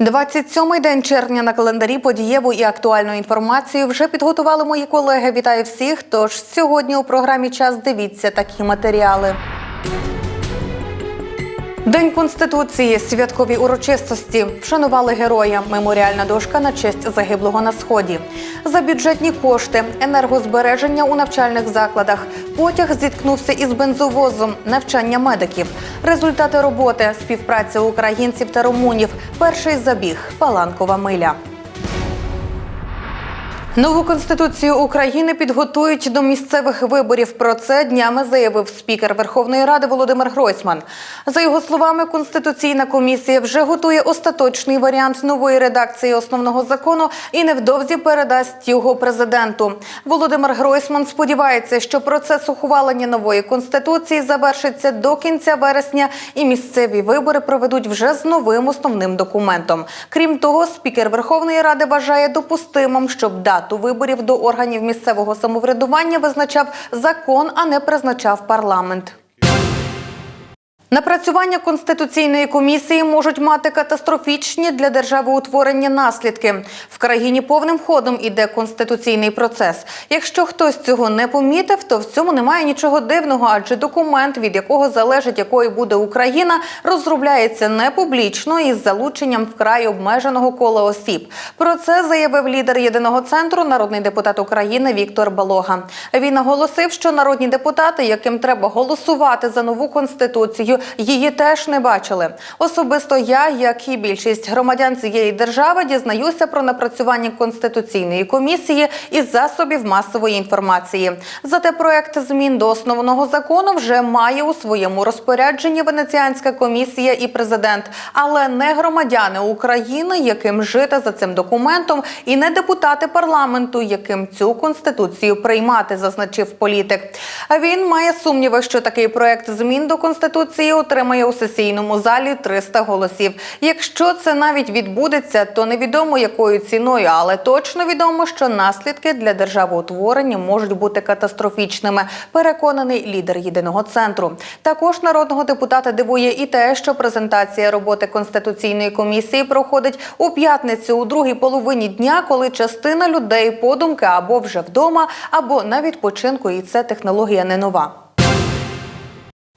27-й день червня на календарі подієву і актуальну інформацію вже підготували мої колеги. Вітаю всіх. Тож сьогодні у програмі час дивіться такі матеріали. День конституції, святкові урочистості вшанували героя. Меморіальна дошка на честь загиблого на сході. За бюджетні кошти, енергозбереження у навчальних закладах. Потяг зіткнувся із бензовозом, навчання медиків. Результати роботи, співпраця українців та румунів. Перший забіг Паланкова миля. Нову конституцію України підготують до місцевих виборів. Про це днями заявив спікер Верховної Ради Володимир Гройсман. За його словами, конституційна комісія вже готує остаточний варіант нової редакції основного закону і невдовзі передасть його президенту. Володимир Гройсман сподівається, що процес ухвалення нової конституції завершиться до кінця вересня, і місцеві вибори проведуть вже з новим основним документом. Крім того, спікер Верховної Ради вважає допустимим, щоб дату виборів до органів місцевого самоврядування визначав закон, а не призначав парламент. Напрацювання конституційної комісії можуть мати катастрофічні для держави утворення наслідки. В країні повним ходом іде конституційний процес. Якщо хтось цього не помітив, то в цьому немає нічого дивного, адже документ, від якого залежить, якою буде Україна, розробляється не публічно із залученням вкрай обмеженого кола осіб. Про це заявив лідер єдиного центру, народний депутат України Віктор Балога. Він наголосив, що народні депутати, яким треба голосувати за нову конституцію, її теж не бачили. Особисто я, як і більшість громадян цієї держави, дізнаюся про напрацювання конституційної комісії із засобів масової інформації. Зате проект змін до основного закону вже має у своєму розпорядженні Венеціанська комісія і президент, але не громадяни України, яким жити за цим документом, і не депутати парламенту, яким цю конституцію приймати, зазначив політик. Він має сумніви, що такий проект змін до конституції отримає у сесійному залі 300 голосів. Якщо це навіть відбудеться, то невідомо якою ціною, але точно відомо, що наслідки для державоутворення можуть бути катастрофічними. Переконаний лідер єдиного центру. Також народного депутата дивує і те, що презентація роботи конституційної комісії проходить у п'ятницю у другій половині дня, коли частина людей подумки або вже вдома, або на відпочинку, і це технологія не нова.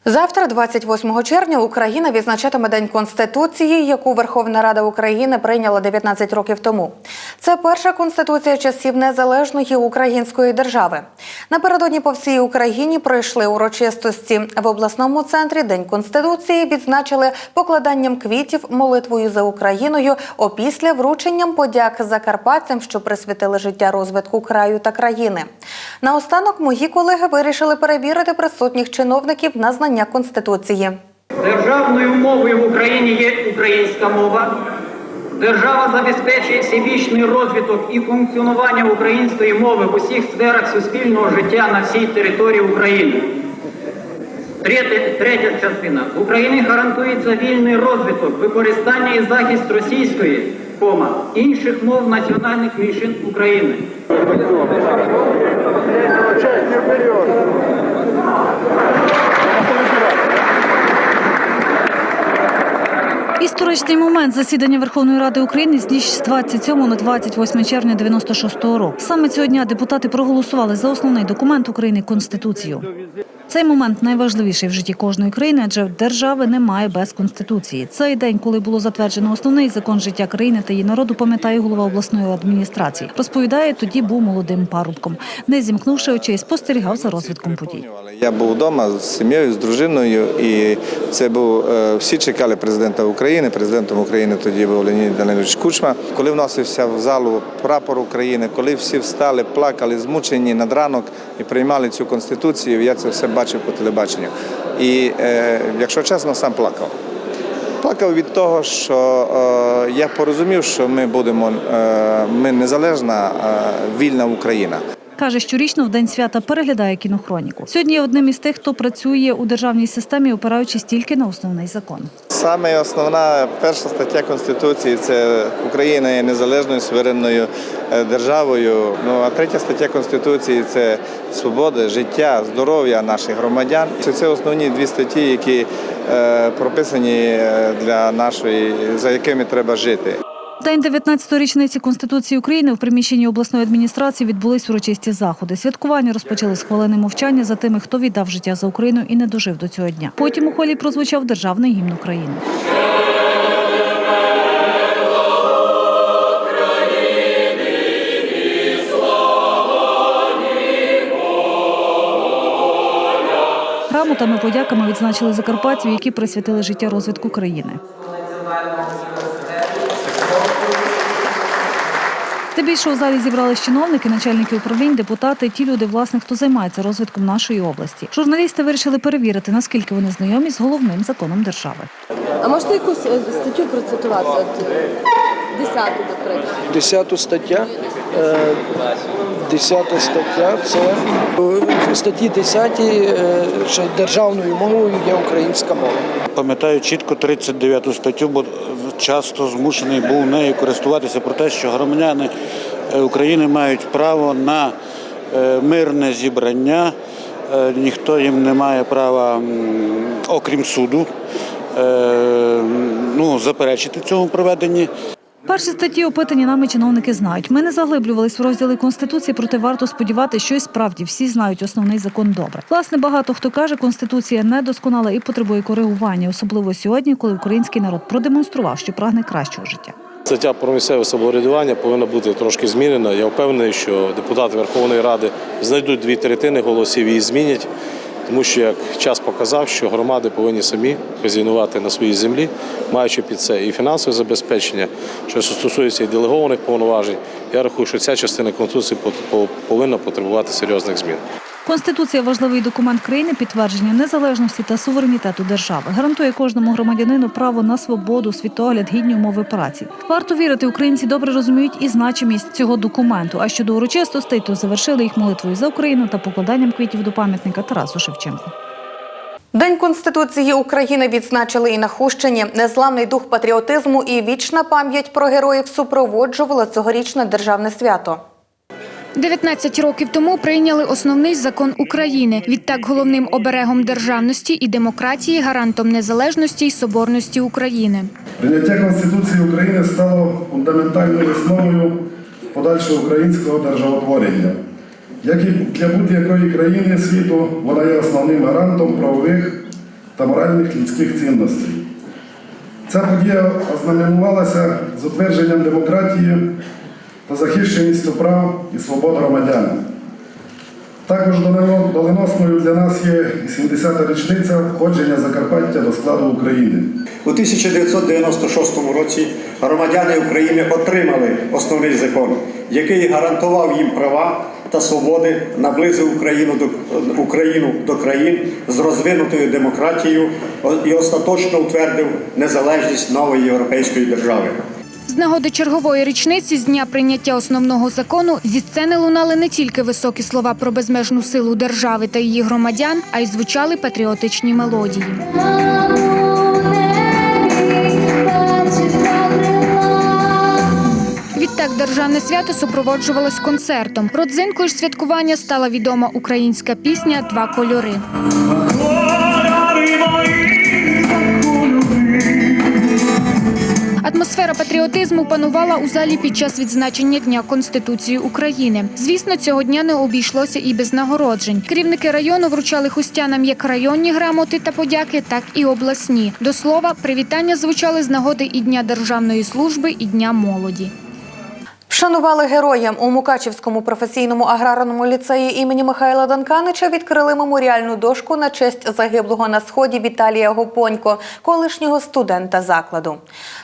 Завтра, 28 червня, Україна відзначатиме День Конституції, яку Верховна Рада України прийняла 19 років тому. Це перша конституція часів незалежної української держави. Напередодні по всій Україні пройшли урочистості в обласному центрі. День конституції відзначили покладанням квітів, молитвою за Україною, опісля врученням подяк закарпатцям, що присвятили життя розвитку краю та країни. Наостанок мої колеги вирішили перевірити присутніх чиновників на знання конституції. Державною мовою в Україні є українська мова. Держава забезпечує всебічний розвиток і функціонування української мови в усіх сферах суспільного життя на всій території України. Третя, третя частина. В Україні гарантується вільний розвиток, використання і захист російської, кома, інших мов національних меншин України. Історичний момент засідання Верховної Ради України з ніч з 27 на 28 червня 96-го року. Саме цього дня депутати проголосували за основний документ України Конституцію. Цей момент найважливіший в житті кожної країни, адже держави немає без конституції. Цей день, коли було затверджено основний закон життя країни та її народу, пам'ятає голова обласної адміністрації. Розповідає, тоді був молодим парубком. Не зімкнувши очей, спостерігав за розвитком подій. Я був вдома з сім'єю, з дружиною, і це був е, всі чекали президента України. Президентом України тоді був Леонід Данилович Кучма. Коли вносився в залу прапор України, коли всі встали, плакали, змучені над ранок і приймали цю конституцію, я це все бачив по телебаченню. І е, якщо чесно, сам плакав. Плакав від того, що е, я порозумів, що ми будемо е, ми незалежна, е, вільна Україна. Каже, щорічно в день свята переглядає кінохроніку. Сьогодні є одним із тих, хто працює у державній системі, опираючись тільки на основний закон. Саме основна перша стаття Конституції це Україна є незалежною суверенною е, державою. Ну а третя стаття Конституції це свобода, життя, здоров'я наших громадян. Це, це основні дві статті, які е, прописані е, для нашої, за якими треба жити. День 19-ї річниці Конституції України в приміщенні обласної адміністрації відбулись урочисті заходи. Святкування розпочали з хвилини мовчання за тими, хто віддав життя за Україну і не дожив до цього дня. Потім у холі прозвучав державний гімн України. Грамотами, подяками відзначили закарпатців, які присвятили життя розвитку країни. Здебільшого у залі зібрались чиновники, начальники управлінь, депутати, ті люди, власне, хто займається розвитком нашої області. Журналісти вирішили перевірити, наскільки вони знайомі з головним законом держави. А можете якусь е, статтю процитувати? Десяту, наприклад. 10 стаття. е, 10 стаття це в статті 10, е, що державною мовою є українська мова. Пам'ятаю чітко 39 статтю, бо часто змушений був нею користуватися про те, що громадяни е, України мають право на е, мирне зібрання. Е, Ніхто їм не має права, окрім суду, ну, заперечити цьому проведенні. Перші статті опитані нами чиновники знають. Ми не заглиблювались в розділи конституції, проте варто сподіватися, що і справді всі знають основний закон добре. Власне, багато хто каже, конституція недосконала і потребує коригування, особливо сьогодні, коли український народ продемонстрував, що прагне кращого життя. Стаття про місцеве самоврядування повинна бути трошки змінена. Я впевнений, що депутати Верховної Ради знайдуть дві третини голосів і змінять, тому що як час показав, що громади повинні самі хазяйнувати на своїй землі, маючи під це і фінансове забезпечення, що стосується і делегованих повноважень. Я рахую, що ця частина конституції по- по- повинна потребувати серйозних змін. Конституція важливий документ країни, підтвердження незалежності та суверенітету держави. Гарантує кожному громадянину право на свободу, світогляд, гідні умови праці. Варто вірити, українці добре розуміють і значимість цього документу. А щодо урочистостей, то завершили їх молитвою за Україну та покладанням квітів до пам'ятника Тарасу Шевченку. День Конституції України відзначили і на Хущині. Незламний дух патріотизму і вічна пам'ять про героїв супроводжувала цьогорічне державне свято. 19 років тому прийняли основний закон України. Відтак головним оберегом державності і демократії, гарантом незалежності і соборності України. Прийняття Конституції України стало фундаментальною основою подальшого українського державотворення. Як і для будь-якої країни світу, вона є основним гарантом правових та моральних людських цінностей. Ця подія ознаменувалася затвердженням демократії та захищеністю прав і свобод громадян. Також доленосною для нас є і 70-та річниця входження Закарпаття до складу України. У 1996 році громадяни України отримали основний закон, який гарантував їм права та свободи, наблизив Україну до, Україну до країн з розвинутою демократією і остаточно утвердив незалежність нової європейської держави. З нагоди чергової річниці з дня прийняття основного закону зі сцени лунали не тільки високі слова про безмежну силу держави та її громадян, а й звучали патріотичні мелодії. Відтак державне свято супроводжувалось концертом. Родзинкою ж святкування стала відома українська пісня Два кольори. Атмосфера патріотизму панувала у залі під час відзначення Дня Конституції України. Звісно, цього дня не обійшлося і без нагороджень. Керівники району вручали хустянам як районні грамоти та подяки, так і обласні. До слова, привітання звучали з нагоди і Дня державної служби, і Дня молоді. Вшанували героям у Мукачівському професійному аграрному ліцеї імені Михайла Данканича відкрили меморіальну дошку на честь загиблого на сході Віталія Гопонько, колишнього студента закладу.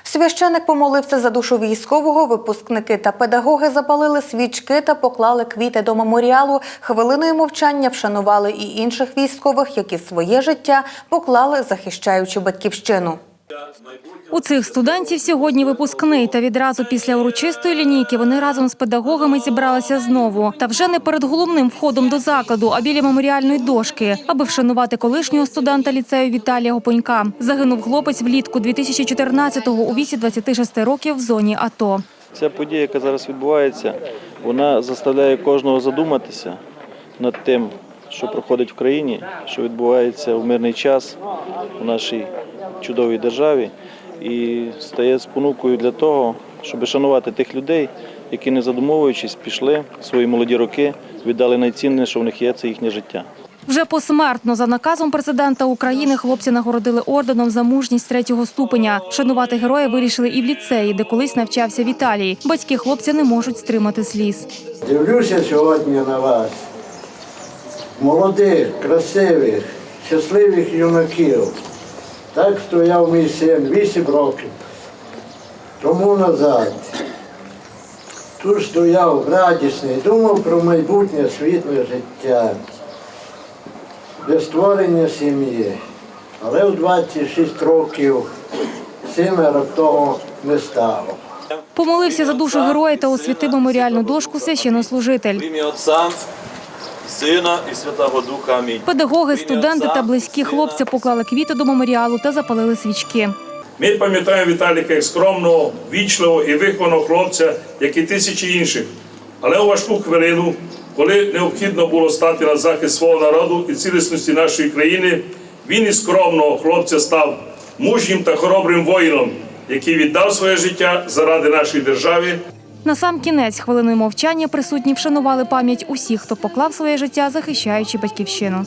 Священик помолився за душу військового. Випускники та педагоги запалили свічки та поклали квіти до меморіалу. Хвилиною мовчання вшанували і інших військових, які своє життя поклали, захищаючи батьківщину. У цих студентів сьогодні випускний, та відразу після урочистої лінійки вони разом з педагогами зібралися знову. Та вже не перед головним входом до закладу, а біля меморіальної дошки, аби вшанувати колишнього студента ліцею Віталія Гопонька. Загинув хлопець влітку 2014-го у віці 26 років в зоні АТО. Ця подія, яка зараз відбувається, вона заставляє кожного задуматися над тим, що проходить в країні, що відбувається в мирний час у нашій чудовій державі, і стає спонукою для того, щоб шанувати тих людей, які не задумовуючись, пішли свої молоді роки, віддали найцінніше, що в них є, це їхнє життя. Вже посмертно за наказом президента України хлопці нагородили орденом за мужність третього ступеня. Шанувати героя вирішили і в ліцеї, де колись навчався Віталій. Батьки хлопця не можуть стримати сліз. Дивлюся сьогодні на вас, молодих, красивих, щасливих юнаків. Так стояв мій син 8 років тому назад. Тут стояв радісний, думав про майбутнє світле життя, для створення сім'ї. Але в 26 років сина раптово не стало. Помолився за душу героя та освятив меморіальну дошку священнослужитель. Сина і Святого Духа. Амінь. Педагоги, студенти та близькі хлопця поклали квіти до меморіалу та запалили свічки. Ми пам'ятаємо Віталіка як скромного, вічливого і вихованого хлопця, як і тисячі інших. Але у важку хвилину, коли необхідно було стати на захист свого народу і цілісності нашої країни, він із скромного хлопця став мужнім та хоробрим воїном, який віддав своє життя заради нашої держави На сам кінець хвилиною мовчання присутні вшанували пам'ять усіх, хто поклав своє життя, захищаючи батьківщину.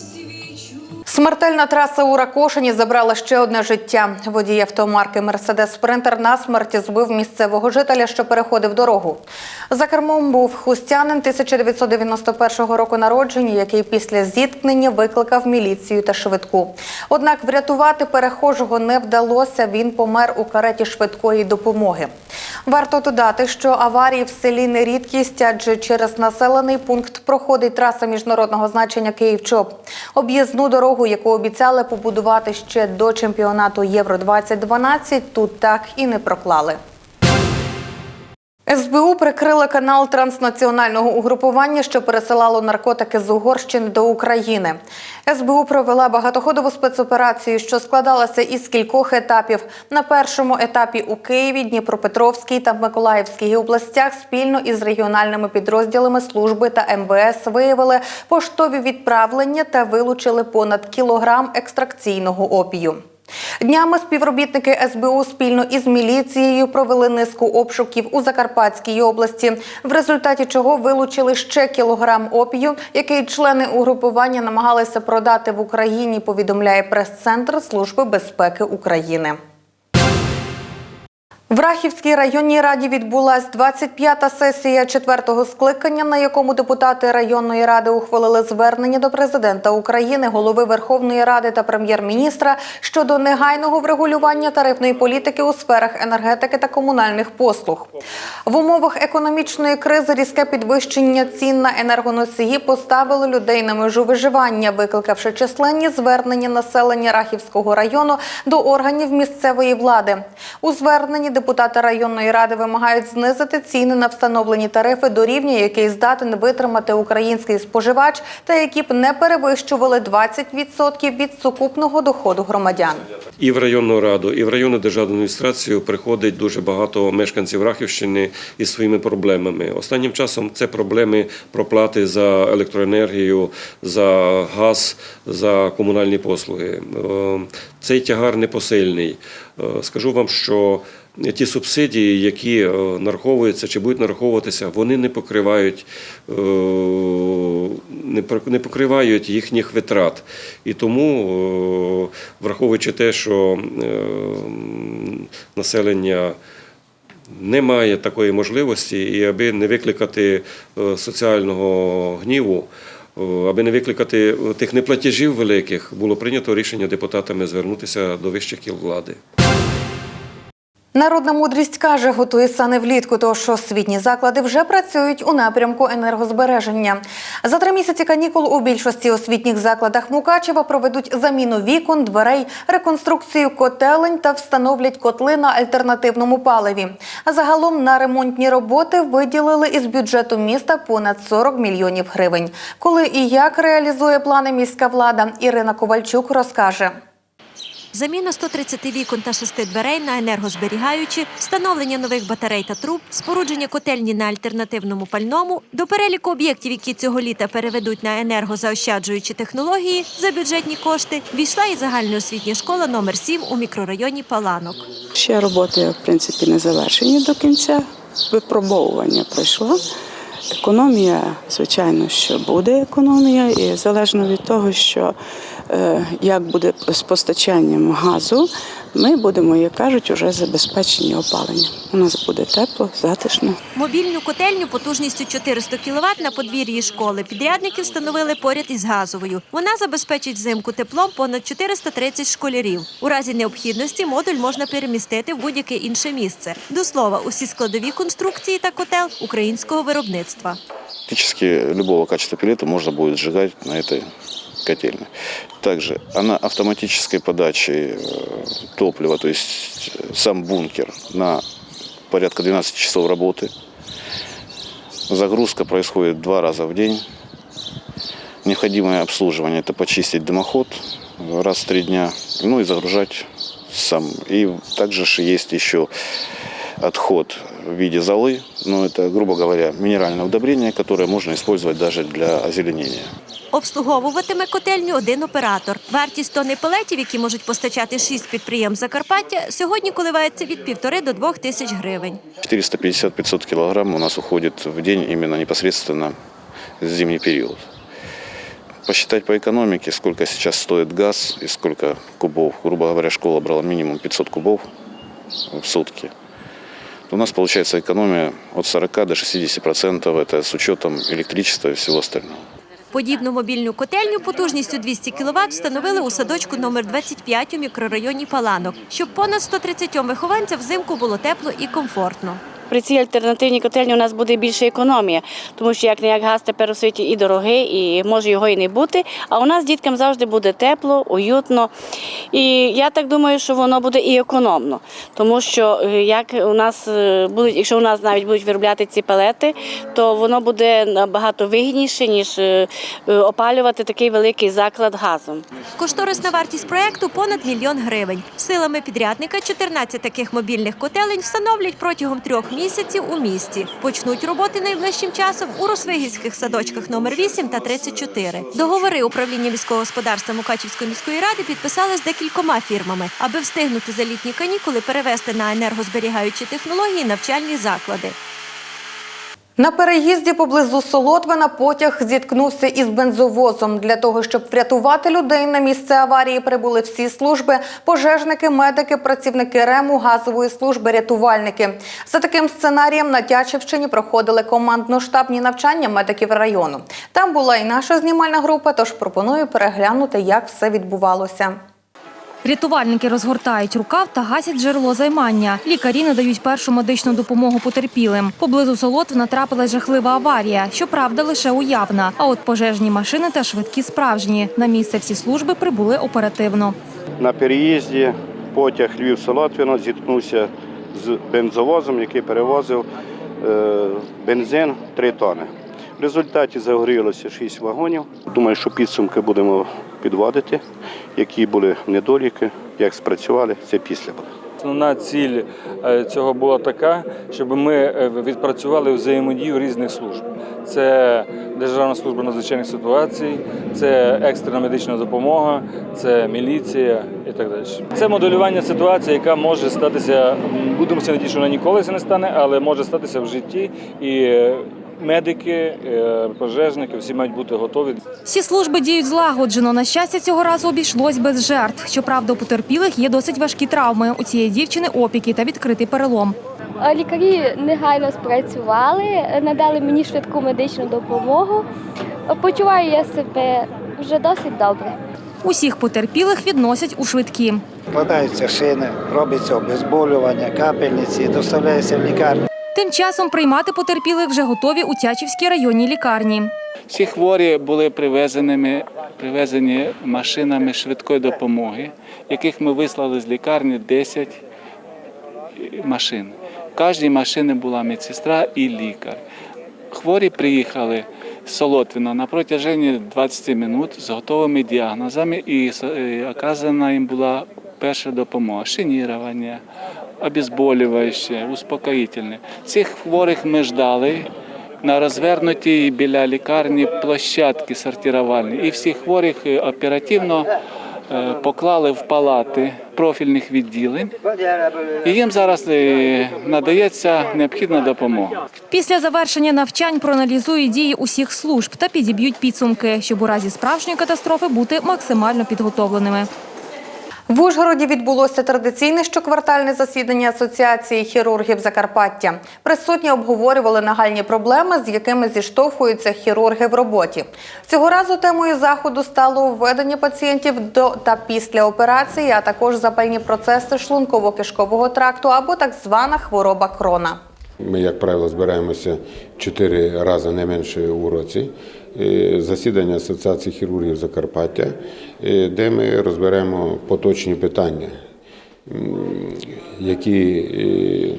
Смертельна траса у Ракошині забрала ще одне життя. Водій автомарки Мерседес Спринтер на смерті збив місцевого жителя, що переходив дорогу. За кермом був хустянин 1991 року народження, який після зіткнення викликав міліцію та швидку. Однак врятувати перехожого не вдалося. Він помер у кареті швидкої допомоги. Варто додати, що аварії в селі не рідкість, адже через населений пункт проходить траса міжнародного значення Київ-Чоп. Об'їзну дорогу, яку обіцяли побудувати ще до чемпіонату Євро 2012 тут так і не проклали. СБУ прикрили канал транснаціонального угрупування, що пересилало наркотики з Угорщини до України. СБУ провела багатоходову спецоперацію, що складалася із кількох етапів. На першому етапі у Києві, Дніпропетровській та Миколаївській областях спільно із регіональними підрозділами служби та МВС виявили поштові відправлення та вилучили понад кілограм екстракційного опію. Днями співробітники СБУ спільно із міліцією провели низку обшуків у Закарпатській області, в результаті чого вилучили ще кілограм опію, який члени угрупування намагалися продати в Україні. Повідомляє прес-центр Служби безпеки України. В Рахівській районній раді відбулась 25-та сесія четвертого скликання, на якому депутати районної ради ухвалили звернення до президента України, голови Верховної Ради та прем'єр-міністра щодо негайного врегулювання тарифної політики у сферах енергетики та комунальних послуг. В умовах економічної кризи різке підвищення цін на енергоносії поставили людей на межу виживання, викликавши численні звернення населення Рахівського району до органів місцевої влади. У зверненні депутати районної ради вимагають знизити ціни на встановлені тарифи до рівня, який здатен витримати український споживач, та які б не перевищували 20% від сукупного доходу громадян. І в районну раду, і в районну державну адміністрацію приходить дуже багато мешканців Рахівщини із своїми проблемами. Останнім часом це проблеми проплати за електроенергію, за газ, за комунальні послуги. Цей тягар непосильний. Е, Скажу вам, що ті субсидії, які е, нараховуються чи будуть нараховуватися, вони не покривають, е, не пок- не покривають їхніх витрат. І тому, враховуючи те, що населення не має такої можливості, і аби не викликати соціального гніву, аби не викликати тих неплатежів великих, було прийнято рішення депутатами звернутися до вищих кіл влади. Народна мудрість каже, готує сани влітку, тож освітні заклади вже працюють у напрямку енергозбереження. За три місяці канікул у більшості освітніх закладах Мукачева проведуть заміну вікон, дверей, реконструкцію котелень та встановлять котли на альтернативному паливі. А загалом на ремонтні роботи виділили із бюджету міста понад 40 мільйонів гривень. Коли і як реалізує плани міська влада, Ірина Ковальчук розкаже. Заміна 130 вікон та 6 дверей на енергозберігаючі, встановлення нових батарей та труб, спорудження котельні на альтернативному пальному. До переліку об'єктів, які цього літа переведуть на енергозаощаджуючі технології за бюджетні кошти, війшла і загальноосвітня школа номер 7 у мікрорайоні Паланок. Ще роботи, в принципі, не завершені до кінця. Випробовування пройшло. Економія, звичайно, що буде економія, і залежно від того, що як буде з постачанням газу, ми будемо, як кажуть, уже забезпечені опаленням. У нас буде тепло, затишно. Мобільну котельню потужністю 400 кВт на подвір'ї школи підрядники встановили поряд із газовою. Вона забезпечить взимку теплом понад 430 школярів. У разі необхідності модуль можна перемістити в будь-яке інше місце. До слова, усі складові конструкції та котел українського виробництва. Практически любого качества пилета можно будет сжигать на этой котельной. Также она автоматической подачи э, топлива, то есть э, сам бункер на порядка 12 часов работы. Загрузка происходит два раза в день. Необходимое обслуживание – это почистить дымоход раз в три дня, ну и загружать сам. И также ж есть еще отход в виде золы, но это, грубо говоря, минеральное удобрение, которое можно использовать даже для озеленения. Обслуговуватиме котельню один оператор. Вартість тонни пелетів, які можуть постачати шість підприємств Закарпаття, сьогодні коливається від півтори до двох тисяч гривень. 450-500 килограмм у нас уходит в день именно непосредственно в зимний период. Посчитать по экономике, сколько сейчас стоит газ и сколько кубов. Грубо говоря, школа брала минимум 500 кубов в сутки. У нас получается экономия от 40 до 60 процентов. Это с учетом электричества и всего остального. Подібну мобільну котельню потужністю 200 кВт встановили у садочку номер 25 у мікрорайоні Паланок, щоб понад 130 вихованцям взимку було тепло і комфортно. При цій альтернативній котельні у нас буде більше економія, тому що як не як газ тепер у світі і дорогий, і може його і не бути. А у нас діткам завжди буде тепло, уютно. І я так думаю, що воно буде і економно, тому що е, як у нас е, будуть, якщо у нас навіть будуть виробляти ці палети, то воно буде набагато вигідніше ніж е, опалювати такий великий заклад газом. Кошторисна вартість проекту понад мільйон гривень. Силами підрядника 14 таких мобільних котелень встановлять протягом трьох місяців у місті. Почнуть роботи найближчим часом у Росвигівських садочках номер 8 та 34. Договори управління міського господарства Мукачівської міської ради підписали з декількома фірмами, аби встигнути за літні канікули перевести на енергозберігаючі технології навчальні заклади. На переїзді поблизу Солотвина потяг зіткнувся із бензовозом. Для того, щоб врятувати людей на місце аварії, прибули всі служби: пожежники, медики, працівники РЕМу, газової служби, рятувальники. За таким сценарієм на Тячівщині проходили командно-штабні навчання медиків району. Там була і наша знімальна група, тож пропоную переглянути, як все відбувалося. Рятувальники розгортають рукав та гасять джерело займання. Лікарі надають першу медичну допомогу потерпілим. Поблизу Солотвина трапилась жахлива аварія. Щоправда, лише уявна. А от пожежні машини та швидкі справжні. На місце всі служби прибули оперативно. На переїзді потяг Львів-Солотвіно зіткнувся з бензовозом, який перевозив е, бензин 3 тони. В результаті загорілося 6 вагонів. Думаю, що підсумки будемо підводити, які були недоліки, як спрацювали, це після буде. Основна ціль е, цього була така, щоб ми е, відпрацювали взаємодію різних служб. Це Державна служба надзвичайних ситуацій, це екстрена медична допомога, це міліція і так далі. Це моделювання ситуації, яка може статися. Будемо надіятися, що вона ніколи не стане, але може статися в житті. І е, медики, е, пожежники всі мають бути готові. Всі служби діють злагоджено. На щастя, цього разу обійшлось без жертв. Щоправда, у потерпілих є досить важкі травми. У цієї дівчини опіки та відкритий перелом. Лікарі негайно спрацювали, надали мені швидку медичну допомогу. Почуваю я себе вже досить добре. Усіх потерпілих відносять у швидкі. Вкладаються шини, робиться обезболювання, капельниці, доставляються в лікарню. Тим часом приймати потерпілих вже готові у Тячівській районній лікарні. Всі хворі були привезеними, привезені машинами швидкої допомоги, яких ми вислали з лікарні 10 машин. В кожній машині була медсестра і лікар. Хворі приїхали з Солотвіна на протяженні 20 минут з готовими діагнозами, і е, оказана їм була перша допомога, шинірування, обезболююче, успокоїтельне. Цих хворих ми ждали на розвернутій біля лікарні площадки сортировальні. І всіх хворих е, оперативно е, поклали в палати профільних відділень. І їм зараз е, надається необхідна допомога. Після завершення навчань проаналізують дії усіх служб та підіб'ють підсумки, щоб у разі справжньої катастрофи бути максимально підготовленими. В Ужгороді відбулося традиційне щоквартальне засідання Асоціації хірургів Закарпаття. Присутні обговорювали нагальні проблеми, з якими зіштовхуються хірурги в роботі. Цього разу темою заходу стало введення пацієнтів до та після операції, а також запальні процеси шлунково-кишкового тракту або так звана хвороба крона. Ми, як правило, збираємося чотири рази не менше у році. Е, Засідання Асоціації хірургів Закарпаття, е, де ми розберемо поточні питання, які е,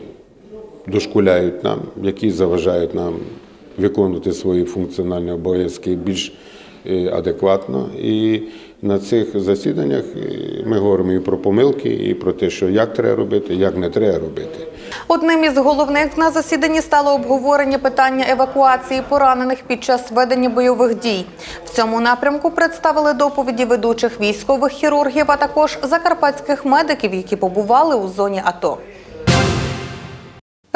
дошкуляють нам, які заважають нам виконувати свої функціональні обов'язки більш адекватно. І на цих засіданнях ми говоримо і про помилки, і про те, що як треба робити, як не треба робити. Одним із головних на засіданні стало обговорення питання евакуації поранених під час ведення бойових дій. В цьому напрямку представили доповіді ведучих військових хірургів, а також закарпатських медиків, які побували у зоні АТО.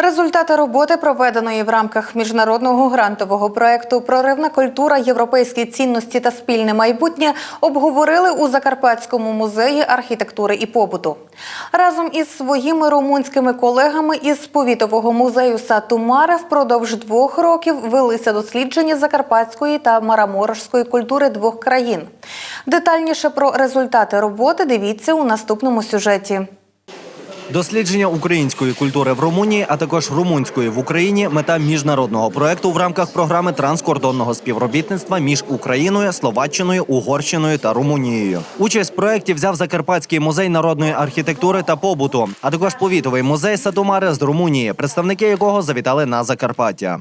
Результати роботи, проведеної в рамках міжнародного грантового проекту Проривна культура, європейські цінності та спільне майбутнє обговорили у Закарпатському музеї архітектури і побуту. Разом із своїми румунськими колегами із повітового музею Сатумаре впродовж двох років велися дослідження закарпатської та мараморської культури двох країн. Детальніше про результати роботи дивіться у наступному сюжеті. Дослідження української культури в Румунії, а також румунської в Україні мета міжнародного проекту в рамках програми транскордонного співробітництва між Україною, Словаччиною, Угорщиною та Румунією. Участь в проєкті взяв Закарпатський музей народної архітектури та побуту, а також повітовий музей Сатумари з Румунії, представники якого завітали на Закарпаття.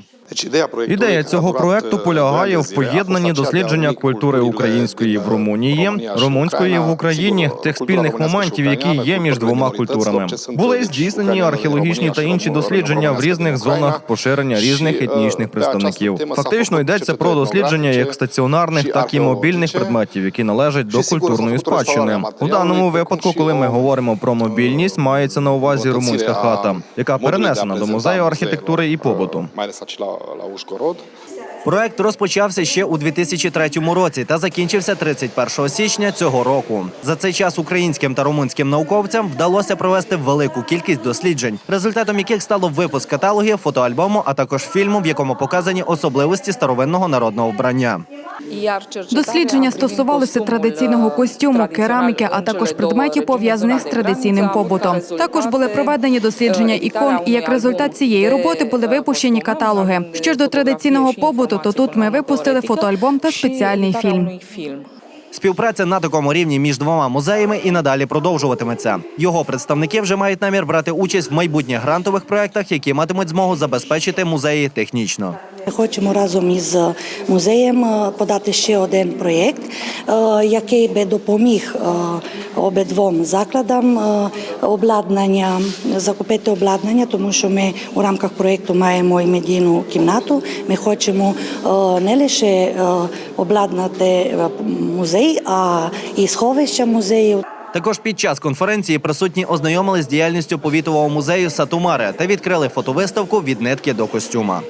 Ідея цього проекту полягає в поєднанні дослідження культури української в Румунії, румунської в Україні, тих спільних моментів, які є між двома культурами. Були здійснені археологічні та інші дослідження в різних зонах поширення різних етнічних представників. Фактично йдеться про дослідження як стаціонарних, так і мобільних предметів, які належать до культурної спадщини. У даному випадку, коли ми говоримо про мобільність, мається на увазі румунська хата, яка перенесена до музею архітектури і побуту. la Uscorod. Проект розпочався ще у 2003 році та закінчився 31 січня цього року. За цей час українським та румунським науковцям вдалося провести велику кількість досліджень, результатом яких стало випуск каталогів, фотоальбому, а також фільму, в якому показані особливості старовинного народного вбрання. Дослідження стосувалися традиційного костюму, кераміки, а також предметів пов'язаних з традиційним побутом. Також були проведені дослідження ікон, і як результат цієї роботи були випущені каталоги. Що ж до традиційного побуту, то тут ми випустили фотоальбом та спеціальний фільм. Співпраця на такому рівні між двома музеями і надалі продовжуватиметься. Його представники вже мають намір брати участь в майбутніх грантових проєктах, які матимуть змогу забезпечити музеї технічно. Хочемо разом із музеєм е, подати ще один проєкт, е, який би допоміг е, обидвом закладам е, обладнання, закупити обладнання, тому що ми у рамках проєкту маємо і медійну кімнату. Ми хочемо е, не лише е, обладнати е, музей, а і сховища музею. Також під час конференції присутні ознайомились з діяльністю повітового музею Сатумаре та відкрили фотовиставку від нитки до костюма.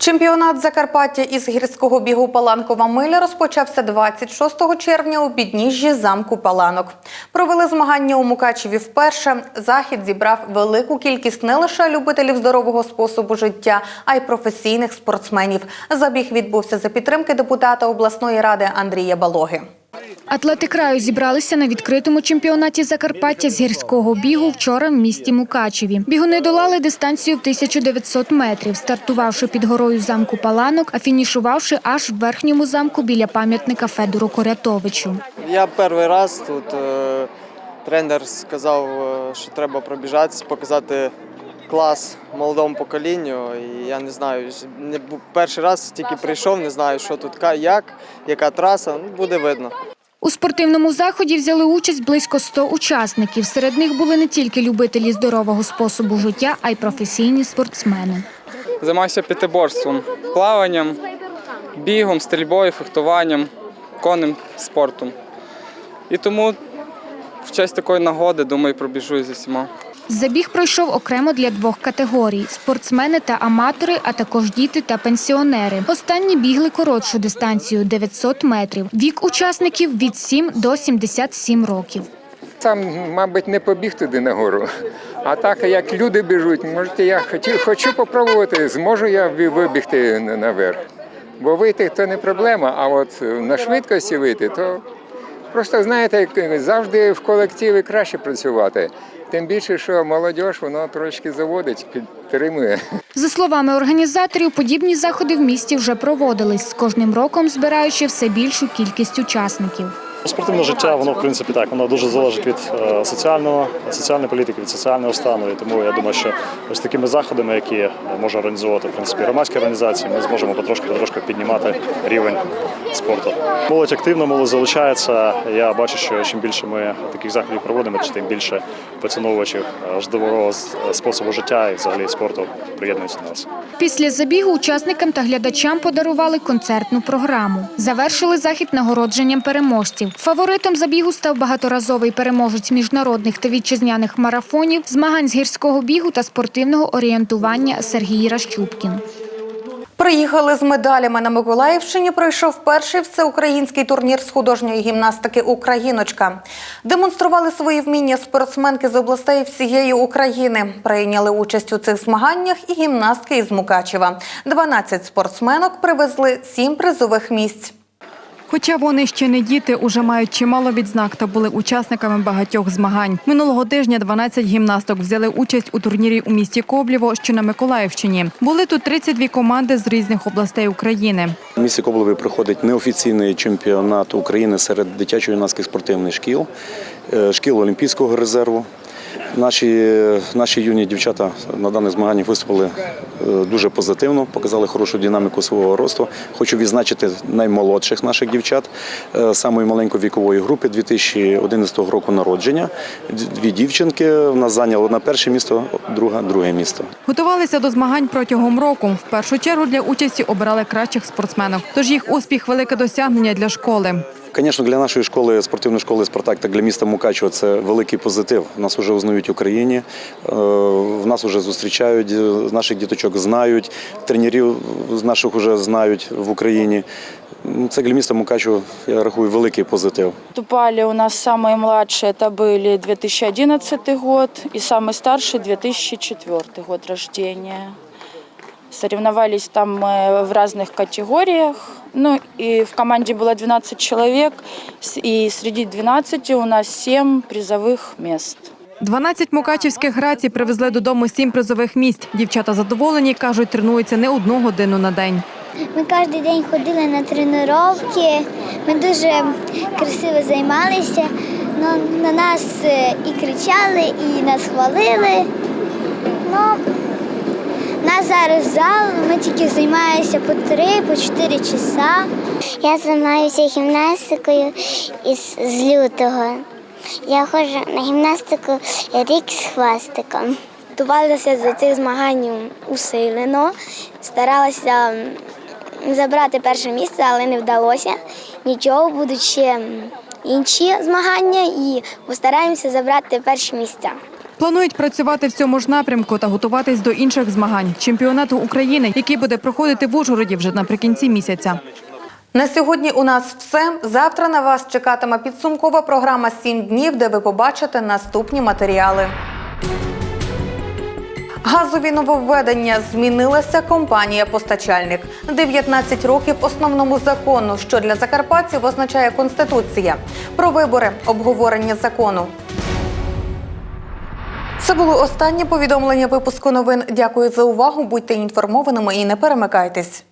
Чемпіонат Закарпаття із гірського бігу Паланкова миля розпочався 26 червня у підніжжі замку Паланок. Провели змагання у Мукачеві вперше. Захід зібрав велику кількість не лише любителів здорового способу життя, а й професійних спортсменів. Забіг відбувся за підтримки депутата обласної ради Андрія Балоги. Атлети краю зібралися на відкритому чемпіонаті Закарпаття з гірського бігу вчора в місті Мукачеві. Бігуни долали дистанцію в 1900 метрів, стартувавши під горою замку Паланок, а фінішувавши аж в верхньому замку біля пам'ятника Федору Корятовичу. Я перший раз тут. е, Тренер сказав, е, що треба пробіжатися, показати клас молодому поколінню. І я не знаю, не перший раз тільки прийшов, не знаю, що тут як, яка траса. Ну, буде видно. У спортивному заході взяли участь близько 100 учасників. Серед них були не тільки любителі здорового способу життя, а й професійні спортсмени. Займаюся п'ятиборством, плаванням, бігом, стрільбою, фехтуванням, конним спортом. І тому в честь такої нагоди, думаю, пробіжу зі всіма. Забіг пройшов окремо для двох категорій: спортсмени та аматори, а також діти та пенсіонери. Останні бігли коротшу дистанцію 900 метрів. Вік учасників від 7 до 77 років. Сам, мабуть, не побіг туди нагору. А так, як люди біжуть, можете, я хочу, хочу попробувати, зможу я вибігти наверх. Бо вийти то не проблема, а от на швидкості вийти, то просто знаєте, як завжди в колективі краще працювати. Тим більше, що молодь, вона трошки заводить, підтримує. За словами організаторів, подібні заходи в місті вже проводились з кожним роком, збираючи все більшу кількість учасників. Спортивне життя, воно в принципі так, воно дуже залежить від е, соціального, соціальної політики, від соціального стану. І тому я думаю, що ось такими заходами, які е, може організовувати в принципі громадські організації, ми зможемо потрошки потрошки піднімати рівень спорту. Молодь активно, молодь залучається. Я бачу, що чим більше ми таких заходів проводимо, тим більше поціновувачів е, здорового е, способу життя і взагалі спорту приєднуються до нас. Після забігу учасникам та глядачам подарували концертну програму. Завершили захід нагородженням переможців. Фаворитом забігу став багаторазовий переможець міжнародних та вітчизняних марафонів, змагань з гірського бігу та спортивного орієнтування Сергій Ращупкін. Приїхали з медалями на Миколаївщині. Пройшов перший всеукраїнський турнір з художньої гімнастики Україночка. Демонстрували свої вміння спортсменки з областей всієї України. Прийняли участь у цих змаганнях і гімнастки із Мукачева. 12 спортсменок привезли 7 призових місць. Хоча вони ще не діти, уже мають чимало відзнак та були учасниками багатьох змагань. Минулого тижня 12 гімнасток взяли участь у турнірі у місті Коблєво, що на Миколаївщині. Були тут 32 команди з різних областей України. У місті Коблеві проходить неофіційний чемпіонат України серед дитячо-юнацьких спортивних шкіл, е, шкіл Олімпійського резерву. Наші, наші юні дівчата на даних змаганнях виступили е, дуже позитивно, показали хорошу динаміку свого росту. Хочу відзначити наймолодших наших дівчат е, самої маленької вікової групи 2011 року народження. Дві дівчинки в нас зайняли одна перше місто, друга друге місто. Готувалися до змагань протягом року. В першу чергу для участі обирали кращих спортсменок. Тож їх успіх велике досягнення для школи. Звісно, для нашої школи, спортивної школи Спартак та для міста Мукачево це великий позитив. Нас вже узнають в Україні, е, в нас вже зустрічають, е, наших діточок знають, тренерів з наших вже знають в Україні. Ну, Це для міста Мукачево, я рахую, великий позитив. Выступали у нас самые младшие, это были 2011 год, и самый старший 2004 год рождения. Соревновались там мы в разных категориях. Ну и в команде было 12 человек, с- и среди 12 у нас 7 призовых мест. 12 мукачівських грацій привезли додому сім призових місць. Дівчата задоволені, кажуть, тренуються не одну годину на день. Ми кожен день ходили на тренування, ми дуже красиво займалися. Ну, на нас е, і кричали, і нас хвалили. Ну, у нас зараз зал, ми тільки займаємося по три, по чотири часа. Я займаюся гімнастикою із з лютого. Я ходжу на гімнастику рік з хвастиком. Готувалися до цих змагань усилено, старалася забрати перше місце, але не вдалося. Нічого, будуть ще інші змагання і постараємося забрати перші місця. Планують працювати в цьому ж напрямку та готуватись до інших змагань чемпіонату України, який буде проходити в Ужгороді вже наприкінці місяця. На сьогодні у нас все. Завтра на вас чекатиме підсумкова програма «7 днів, де ви побачите наступні матеріали. Газові нововведення змінилася компанія-постачальник. 19 років основному закону, що для закарпатців означає Конституція. Про вибори, обговорення закону. Це було останнє повідомлення випуску новин. Дякую за увагу. Будьте інформованими і не перемикайтесь.